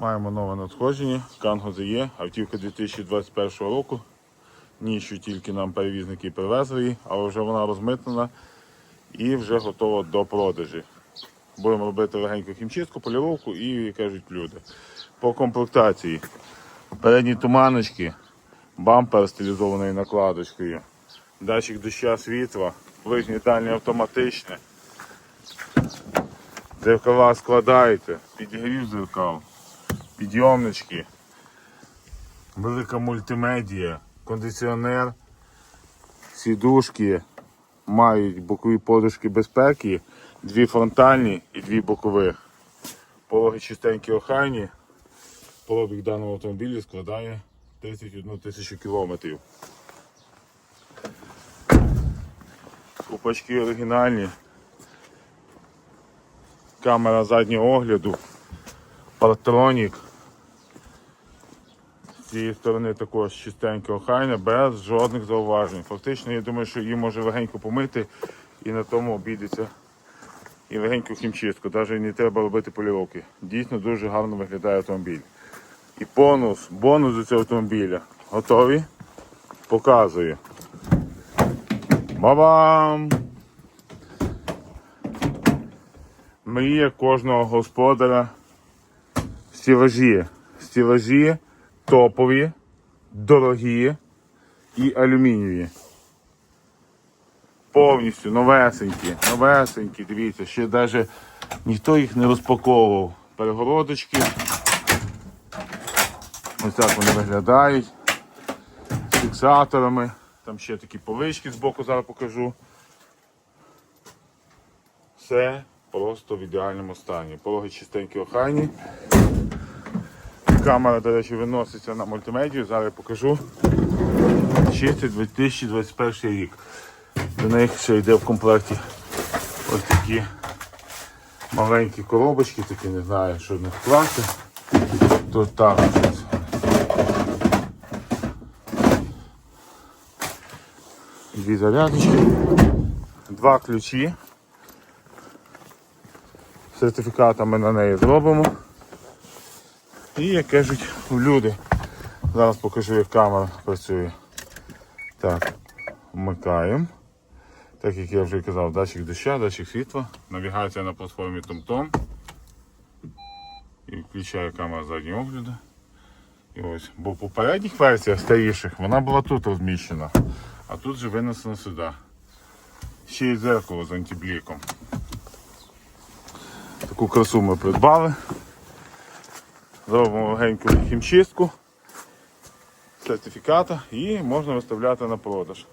Маємо нове надходження. Канго ZE, автівка 2021 року. Ніщо тільки нам перевізники привезли її, але вже вона розмитнена і вже готова до продажі. Будемо робити легеньку хімчистку, поліровку і, як кажуть люди. По комплектації. Передні туманочки, бампер стилізований накладочкою, датчик доща світла, ближнє автоматичне. Дзеркала складаєте, підігрів дзеркал, підйомнички, велика мультимедія, кондиціонер, сідушки, мають бокові подушки безпеки, дві фронтальні і дві бокових. Пологи чистенькі охайні. Пробіг даного автомобіля складає 31 тисячу кілометрів. Купачки оригінальні. Камера заднього огляду, партронік. З цієї сторони також чистенько охайне, без жодних зауважень. Фактично, я думаю, що її може легенько помити і на тому обійдеться і легеньку хімчистку. Навіть не треба робити поліровки. Дійсно дуже гарно виглядає автомобіль. І бонус, бонус до цього автомобіля. Готові? Показую. Ба-бам! Мрія кожного господаря. Стілажі. Стілажі топові, дорогі і алюмінієві. Повністю новесенькі, новесенькі, дивіться, ще навіть ніхто їх не розпаковував. Перегородочки. Ось так вони виглядають. З фіксаторами. Там ще такі полички збоку зараз покажу. Все просто в ідеальному стані. Пологи чистенькі охайні. Камера, до речі, виноситься на мультимедію, зараз покажу. Чистий 2021 рік. До них ще йде в комплекті ось такі маленькі коробочки, такі не знаю, що в них класи. Тут так. Дві зарядочки, два ключі. Сертифіката ми на неї зробимо. І як кажуть люди. Зараз покажу, як камера працює. Так, вмикаємо. Так як я вже казав, датчик доща, датчик світла, навігація на платформі TomTom. І включаю камеру заднього огляду. І ось, бо в попередніх версіях старіших вона була тут розміщена, а тут же винесена сюди. Ще й зеркало з антибліком. Таку красу ми придбали. Зробимо легеньку хімчистку, сертифіката і можна виставляти на продаж.